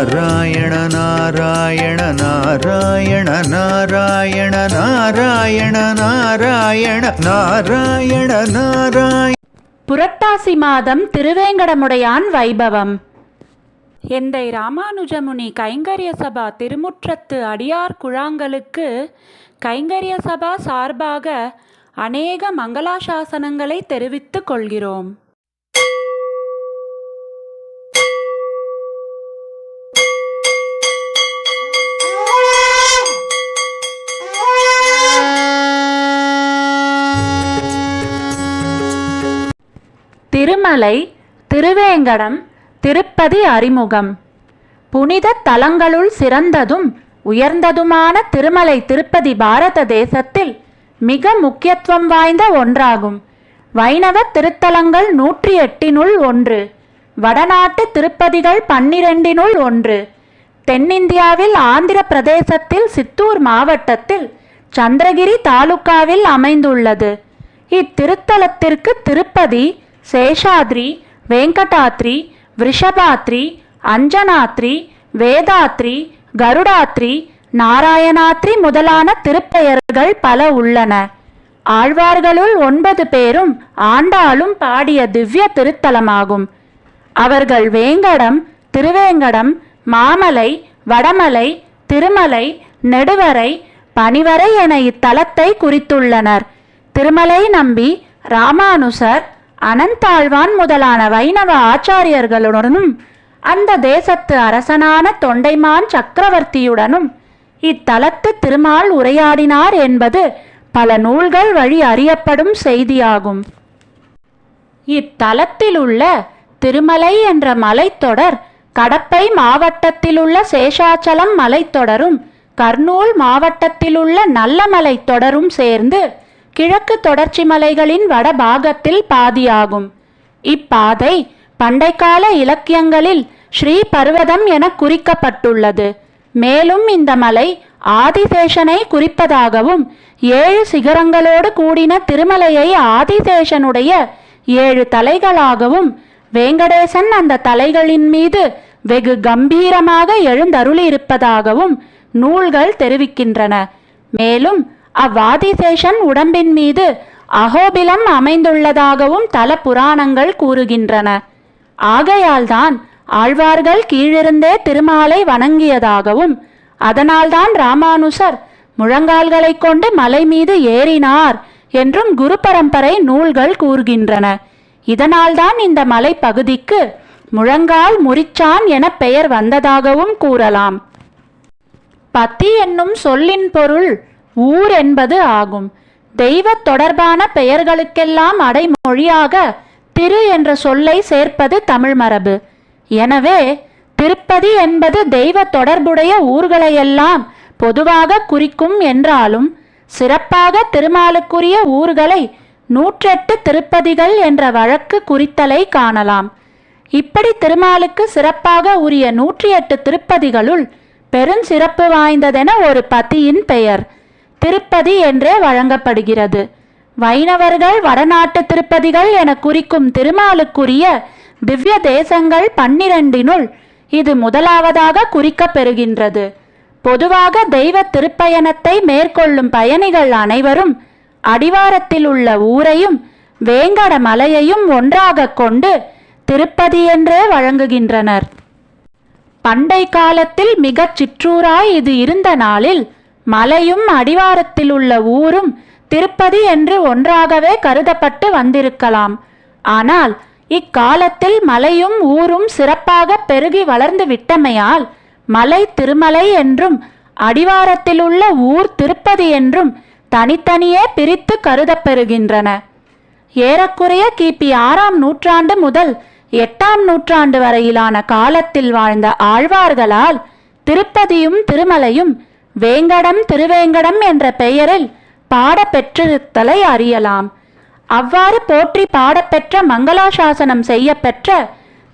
நாராயண நாராயண நாராயண நாராயண நாராயண நாராயண நாராயண நாராயண. புரட்டாசி மாதம் திருவேங்கடமுடையான் வைபவம். எந்தை ராமானுஜமுனி கைங்கரிய சபா திருமுற்றத்து அடியார் குழாங்களுக்கு கைங்கரிய சபா சார்பாக அநேக மங்களாசாசனங்களை தெரிவித்துக் கொள்கிறோம். திருமலை திருவேங்கடம் திருப்பதி அறிமுகம். புனித தலங்களுள் சிறந்ததும் உயர்ந்ததுமான திருமலை திருப்பதி பாரத தேசத்தில் மிக முக்கியத்துவம் வாய்ந்த ஒன்றாகும். வைணவ திருத்தலங்கள் நூற்றி எட்டினுள் ஒன்று வடநாட்டு திருப்பதிகள் பன்னிரெண்டினுள் ஒன்று தென்னிந்தியாவில் ஆந்திர பிரதேசத்தில் சித்தூர் மாவட்டத்தில் சந்திரகிரி தாலுகாவில் அமைந்துள்ளது. இத்திருத்தலத்திற்கு திருப்பதி சேஷாத்ரி வெங்கடாத்ரி விஷபாத்ரி அஞ்சனாத்ரி வேதாத்ரி கருடாத்ரி நாராயணாத்ரி முதலான திருப்பெயர்கள் பல உள்ளன. ஆழ்வார்களுள் ஒன்பது பேரும் ஆண்டாளும் பாடிய திவ்ய திருத்தலமாகும். அவர்கள் வேங்கடம் திருவேங்கடம் மாமலை வடமலை திருமலை நெடுவரை பனிவரை என இத்தலத்தை குறித்துள்ளனர். திருமலை நம்பி ராமானுசர் அனந்தாழ்வான் முதலான வைணவ ஆச்சாரியர்களுடனும் அந்த தேசத்து அரசனான தொண்டைமான் சக்கரவர்த்தியுடனும் இத்தலத்து திருமால் உரையாடினார் என்பது பல நூல்கள் வழி அறியப்படும் செய்தியாகும். இத்தலத்திலுள்ள திருமலை என்ற மலைத்தொடர் கடப்பை மாவட்டத்திலுள்ள சேஷாச்சலம் மலைத்தொடரும் கர்னூல் மாவட்டத்திலுள்ள நல்ல மலைத்தொடரும் சேர்ந்து கிழக்கு தொடர்ச்சி மலைகளின் வடபாகத்தில் பாதியாகும். இப்பாதை பண்டைக்கால இலக்கியங்களில் ஸ்ரீ பர்வதம் என குறிக்கப்பட்டுள்ளது. மேலும் இந்த மலை ஆதிசேஷனை குறிப்பதாகவும் ஏழு சிகரங்களோடு கூடின திருமலையை ஆதிசேஷனுடைய ஏழு தலைகளாகவும் வேங்கடேசன் அந்த தலைகளின் மீது வெகு கம்பீரமாக எழுந்தருளியிருப்பதாகவும் நூல்கள் தெரிவிக்கின்றன. மேலும் அவ்வாதிசேஷன் உடம்பின் மீது அகோபிலம் அமைந்துள்ளதாகவும் தல புராணங்கள் கூறுகின்றன. ஆகையால்தான் ஆழ்வார்கள் கீழிருந்தே திருமாலை வணங்கியதாகவும் அதனால்தான் ராமானுசர் முழங்கால்களைக் கொண்டு மலை மீது ஏறினார் என்றும் குரு பரம்பரை நூல்கள் கூறுகின்றன. இதனால்தான் இந்த மலைப்பகுதிக்கு முழங்கால் முறிச்சான் என பெயர் வந்ததாகவும் கூறலாம். பத்தி என்னும் சொல்லின் பொருள் ஊர் என்பது ஆகும். தெய்வ தொடர்பான பெயர்களுக்கெல்லாம் அடைமொழியாக திரு என்ற சொல்லை சேர்ப்பது தமிழ் மரபு. எனவே திருப்பதி என்பது தெய்வ தொடர்புடைய ஊர்களையெல்லாம் பொதுவாக குறிக்கும் என்றாலும் சிறப்பாக திருமாலுக்குரிய ஊர்களை நூற்றெட்டு திருப்பதிகள் என்ற வழக்கு குறித்தலை காணலாம். இப்படி திருமாலுக்கு சிறப்பாக உரிய நூற்றி எட்டு திருப்பதிகளுள் பெருஞ்சிறப்பு வாய்ந்ததென ஒரு பதியின் பெயர். திருப்பதி என்றே வழங்கப்படுகிறது. வைணவர்கள் வடநாட்டு திருப்பதிகள் என குறிக்கும் திருமாலுக்குரிய திவ்ய தேசங்கள் பன்னிரண்டினுள் இது முதலாவதாக குறிக்கப் பெறுகின்றது பொதுவாக தெய்வ திருப்பயணத்தை மேற்கொள்ளும் பயணிகள் அனைவரும் அடிவாரத்தில் உள்ள ஊரையும் வேங்கட மலையையும் ஒன்றாக கொண்டு திருப்பதி என்றே வழங்குகின்றனர். பண்டை காலத்தில் மிகச் சிற்றூராய் இது இருந்த நாளில் மலையும் அடிவாரத்தில் உள்ள ஊரும் திருப்பதி என்று ஒன்றாகவே கருதப்பட்டு வந்திருக்கலாம். ஆனால் இக்காலத்தில் மலையும் ஊரும் சிறப்பாக பெருகி வளர்ந்து விட்டமையால் மலை திருமலை என்றும் அடிவாரத்தில் உள்ள ஊர் திருப்பதி என்றும் தனித்தனியே பிரித்து கருதப்பெறுகின்றன. ஏறக்குறைய கிபி ஆறாம் நூற்றாண்டு முதல் எட்டாம் நூற்றாண்டு வரையிலான காலத்தில் வாழ்ந்த ஆழ்வார்களால் திருப்பதியும் திருமலையும் வேங்கடம் திருவேங்கடம் என்ற பெயரில் பாடப்பெற்றிருத்தலை அறியலாம். அவ்வாறு போற்றி பாடப்பெற்ற மங்களாசாசனம் செய்யப்பெற்ற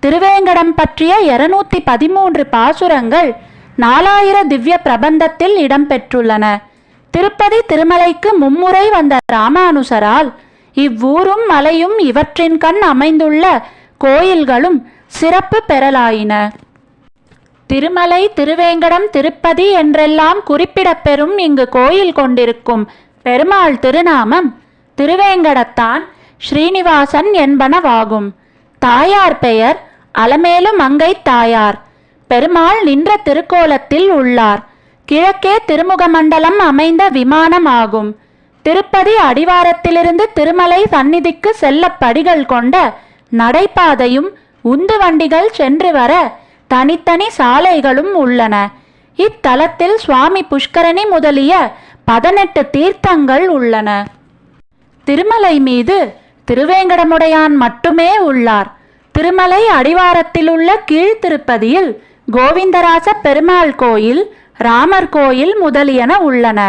திருவேங்கடம் பற்றிய இருநூத்தி பதிமூன்று பாசுரங்கள் நாலாயிர திவ்ய பிரபந்தத்தில் இடம்பெற்றுள்ளன. திருப்பதி திருமலைக்கு மும்முறை வந்த ராமானுசரால் இவ்வூரும் மலையும் இவற்றின் கண் அமைந்துள்ள கோயில்களும் சிறப்பு பெறலாயின. திருமலை திருவேங்கடம் திருப்பதி என்றெல்லாம் குறிப்பிடப்பெறும் இங்கு கோயில் கொண்டிருக்கும் பெருமாள் திருநாமம் திருவேங்கடத்தான் ஸ்ரீனிவாசன் என்பனவாகும். தாயார் பெயர் அலமேலு மங்கை தாயார். பெருமாள் நின்ற திருக்கோலத்தில் உள்ளார். கிழக்கே திருமுகமண்டலம் அமைந்த விமானம் ஆகும் திருப்பதி அடிவாரத்திலிருந்து திருமலை சந்நிதிக்கு செல்ல படிகள் கொண்ட நடைபாதையும் உந்து வண்டிகள் சென்று வர தனித்தனி சாலைகளும் உள்ளன. இத்தலத்தில் சுவாமி புஷ்கரணி முதலிய பதினெட்டு தீர்த்தங்கள் உள்ளன. திருமலை மீது திருவேங்கடமுடையான் மட்டுமே உள்ளார். திருமலை அடிவாரத்திலுள்ள கீழ்த்திருப்பதியில் கோவிந்தராச பெருமாள் கோயில் ராமர் கோயில் முதலியன உள்ளன.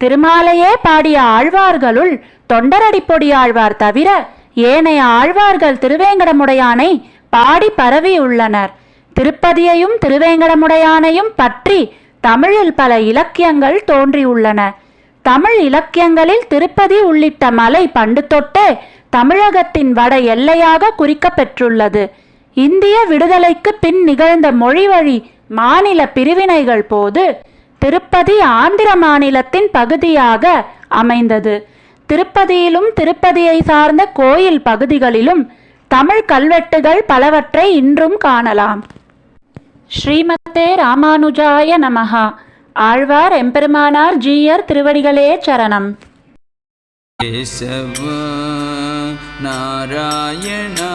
திருமாலையே பாடிய ஆழ்வார்களுள் தொண்டரடிப்பொடி ஆழ்வார் தவிர ஏனைய ஆழ்வார்கள் திருவேங்கடமுடையானை பாடி பரவியுள்ளனர். திருப்பதியையும் திருவேங்கடமுடையானையும் பற்றி தமிழில் பல இலக்கியங்கள் தோன்றியுள்ளன. தமிழ் இலக்கியங்களில் திருப்பதி உள்ளிட்ட மலை பண்டு தொட்டே தமிழகத்தின் வட எல்லையாக குறிக்கப்பெற்றுள்ளது. இந்திய விடுதலைக்கு பின் நிகழ்ந்த மொழிவழி மாநில பிரிவினைகள் போது திருப்பதி ஆந்திர மாநிலத்தின் பகுதியாக அமைந்தது. திருப்பதியிலும் திருப்பதியை சார்ந்த கோயில் பகுதிகளிலும் தமிழ் கல்வெட்டுகள் பலவற்றை இன்றும் காணலாம். ஸ்ரீமத்தே ராமானுஜாய நமஹா. ஆழ்வார் எம்பெருமானார் ஜீயர் திருவடிகளே சரணம். நாராயணா.